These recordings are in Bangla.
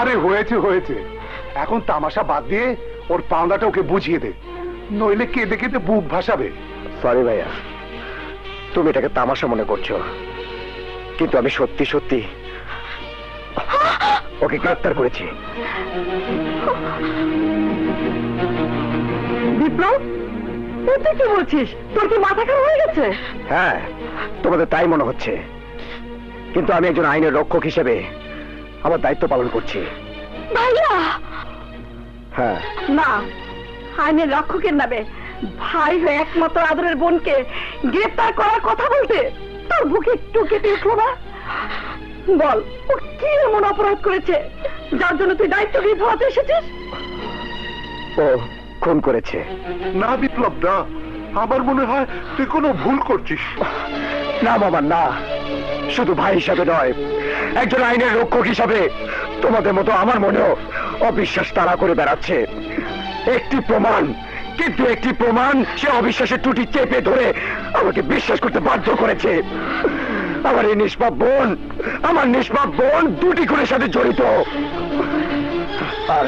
আরে হয়েছে হয়েছে। এখন তামাশা বাদ দিয়ে ওর পাওনাটা ওকে বুঝিয়ে দে। নইলে কেঁদে কেঁদে বুক ভাসাবে। সরি ভাইয়া তুমি এটাকে তামাশা মনে করছ। কিন্তু আমি সত্যি সত্যি ওকে গ্রেফতার করেছি। বিপ্লব তুই কি বলছিস? তোর কি মাথা খারাপ হয়ে গেছে? হ্যাঁ তোমাদের তাই মনে হচ্ছে। কিন্তু আমি একজন আইনের রক্ষক হিসেবে আমার দায়িত্ব পালন করছি। ভাইয়া! হ্যাঁ। না আইনের রক্ষকের নামে ভাই হয়ে একমাত্র আদরের বোনকে গ্রেফতার করার কথা বলতে তোর বুকে একটু কেটে উঠল না? বল ও কি এমন অপরাধ করেছে? যার জন্য তুই দায়িত্ববিদ হতে এসেছিস? ও খুন করেছে। না বিপ্লব না আমার মনে হয় তুই কোনো ভুল করছিস। না বাবা না। শুধু ভাই হিসাবে নয় একজন আইনের রক্ষক হিসাবে তোমাদের মতো আমার মনেও অবিশ্বাস তারা করে বেড়াচ্ছে। একটি প্রমাণ, কিন্তু একটি প্রমাণ সে অবিশ্বাসের ত্রুটি চেপে ধরে আমাকে বিশ্বাস করতে বাধ্য করেছে। আমার এই নিষ্পাপ বোন, আমার নিষ্পাপ বোন দুটি খুনের সাথে জড়িত। আর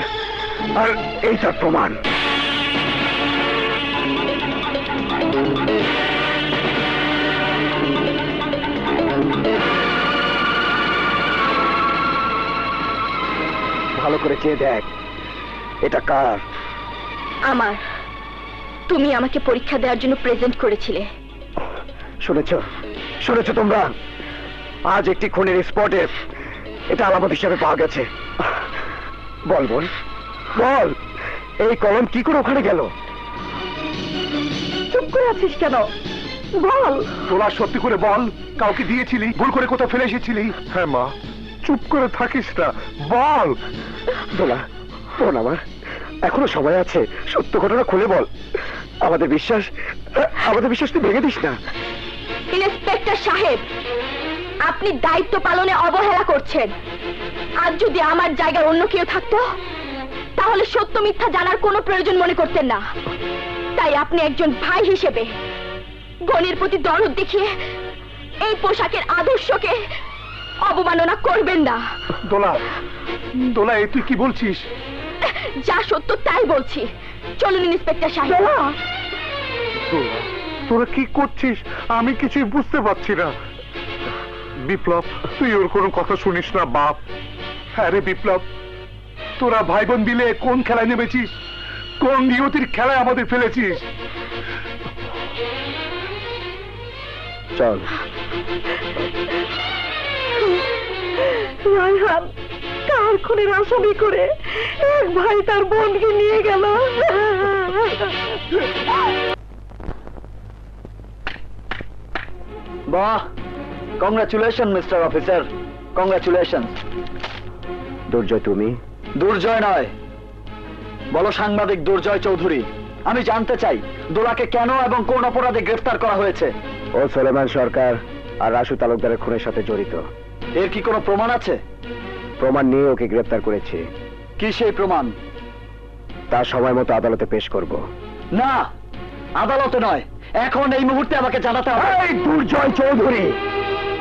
আর এই তার প্রমাণ। ভালো করে চেয়ে দেখ। এটা কার? আমার। তুমি আমাকে পরীক্ষা দেওয়ার জন্য প্রেজেন্ট করেছিলে। শুনেছ? শুনেছ তোমরা? আজ একটি খুনের স্পটে এটা আলামত হিসাবে পাওয়া গেছে। বল বল। বল এই কলম কি করে ওখানে গেল? চুপ করে আছিস কেন? বল। তোরা সত্যি করে বল কাউকে দিয়েছিলি? ভুল করে কোথাও ফেলে এসেছিলি? হ্যাঁ মা। চুপ করে থাকিস না বল। দোলা বোন আমার। এখনও সময় আছে সত্য ঘটনা খুলে বল। আমাদের বিশ্বাস আমাদের বিশ্বাস তুই ভেঙে দিস না। ইন্সপেক্টর সাহেব আপনি দায়িত্ব পালনে অবহেলা করছেন। আজ যদি আমার জায়গায় অন্য কেউ থাকতো তাহলে সত্য মিথ্যা জানার কোনো প্রয়োজন মনে করতেন না। তাই আপনি একজন ভাই হিসেবে গণের প্রতি দরদ দেখিয়ে এই পোশাকের আদর্শকে অবমাননা করবেন না। দোলা দোলা এ তুই কি বলছিস? যা সত্য তাই বলছি। চলুন ইন্সপেক্টর সাহেব। দোলা! তোরা কি করছিস? আমি কিছুই বুঝতে পারছি না। বিপ্লব তুই ওর কোনো কথা শুনিস না বাপ। হ্যাঁ রে বিপ্লব তোরা ভাই বোন দিলে কোন খেলায় নেমেছিস? কোন নিয়তির খেলায় আমাদের ফেলেছিস? চল। রায়হান কার খুনের আসামি করে এক ভাই তার বোনকে নিয়ে গেল? বাহ congratulation mister officer congratulation Durjoy তুমি? দুর্জয় নয়। বলো সাংবাদিক দুর্জয় চৌধুরী আমি জানতে চাই দোলাকে কেন এবং কোন অপরাধে গ্রেফতার করা হয়েছে? ও সোলেমান সরকার আর রাসু তালুকদারের খুনের সাথে জড়িত। এর কি কোনো প্রমাণ আছে? প্রমাণ নিয়ে ওকে গ্রেপ্তার করেছি। কি সেই প্রমাণ? তার সময় মতো আদালতে পেশ করব। না আদালতে নয়। এখন এই মুহূর্তে আমাকে জানাতে হবে। এই দুর্জয় চৌধুরী!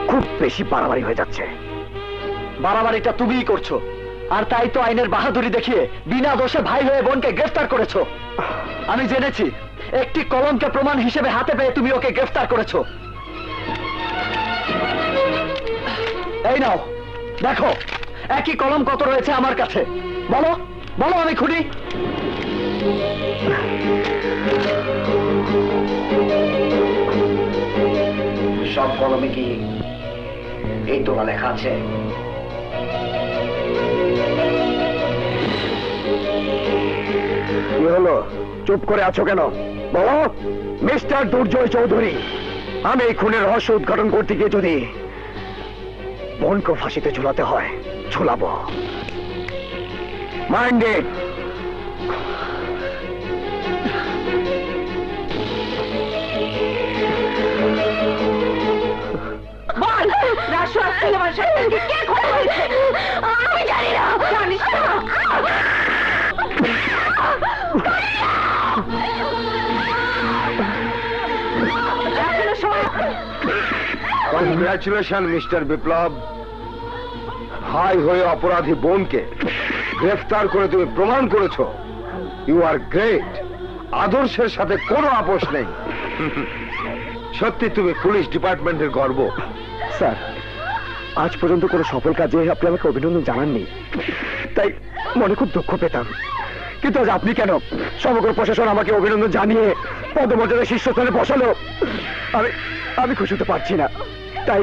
খুব বেশি বাড়াবাড়ি হয়ে যাচ্ছে। বাড়াবাড়িটা তুমিই করছ। আর তাই তো আইনের বাহাদুরি দেখিয়ে বিনা দোষে ভাই হয়ে বোনকে গ্রেফতার করেছ। আমি জেনেছি একটি কলমকে প্রমাণ হিসেবে হাতে পেয়ে তুমি ওকে গ্রেফতার করেছ। এই নাও, দেখো, একই কলম কত রয়েছে আমার কাছে। বলো বলো আমি খুনি সব কলমে কি এই তোলা লেখা আছে? কি হলো? চুপ করে আছো কেন? বলো, মিস্টার দুর্জয় চৌধুরী, আমি এই খুনের রহস্য উদ্ঘাটন করতে গিয়ে যদি বোনকে ফাঁসিতে ঝুলাতে হয়। ঝুলাবো। মাইন্ডেড আমি জানি না। জানিস না? এখনও সময় মিস্টার বিপ্লব ভাই হয়ে অপরাধী বোনকে গ্রেফতার করে তুমি প্রমাণ করেছ। ইউ আর গ্রেট আদর্শের সাথে কোনো আপোষ নেই। সত্যি তুমি পুলিশ ডিপার্টমেন্টের গর্ব। স্যার, আজ পর্যন্ত কোনো সফল কাজে আপনি আমাকে অভিনন্দন জানাননি। তাই মনে খুব দুঃখ পেতাম। কিন্তু আজ আপনি কেন সমগ্র প্রশাসন আমাকে অভিনন্দন জানিয়ে পদমর্যাদা শীর্ষস্থানে বসালো? আমি আমি খুশি হতে পারছি না। তাই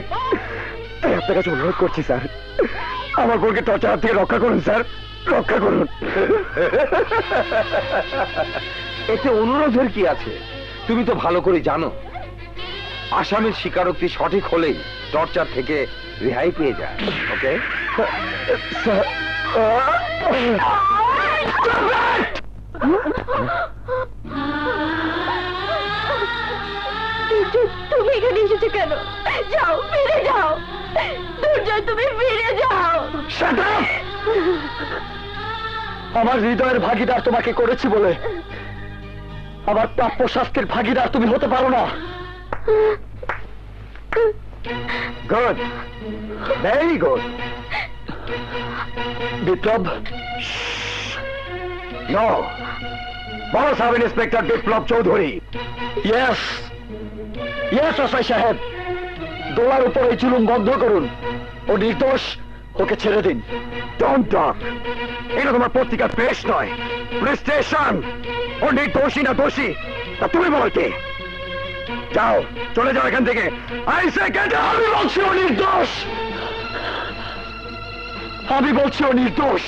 তাই আপনার কাছে অনুরোধ করছি, স্যার। আমার বোনকে টর্চার থেকে রক্ষা করুন স্যার। রক্ষা করুন। এতে অনুরোধের কি আছে? তুমি তো ভালো করে জানো। আসামির স্বীকারোক্তি সঠিক হলেই টর্চার থেকে রেহাই পেয়ে যায় ওকে? তুমি এখানে এসেছ কেন? যাও ফিরে যাও। দুর্জয় তুমি ফিরে যাও। আমার হৃদয়ের ভাগিদার তোমাকে করেছি বলে। আমার প্রাপ্য শাস্তির ভাগিদার তুমি হতে পারো না। গুড ভেরি গুড বিপ্লব বড় সাব ইন্সপেক্টর বিপ্লব চৌধুরী সাহেব দোলার উপর এই চুলুম বন্ধ করুন। ও নির্দোষ, ওকে ছেড়ে দিন। এটা তোমার পত্রিকার পেশ নয়। পুলিশ স্টেশন ও নির্দোষী না দোষী? তা তুমি বলতে যাও, চলে যাও এখান থেকে। আই আমি বলছি ও নির্দোষ। আমি বলছি ও নির্দোষ।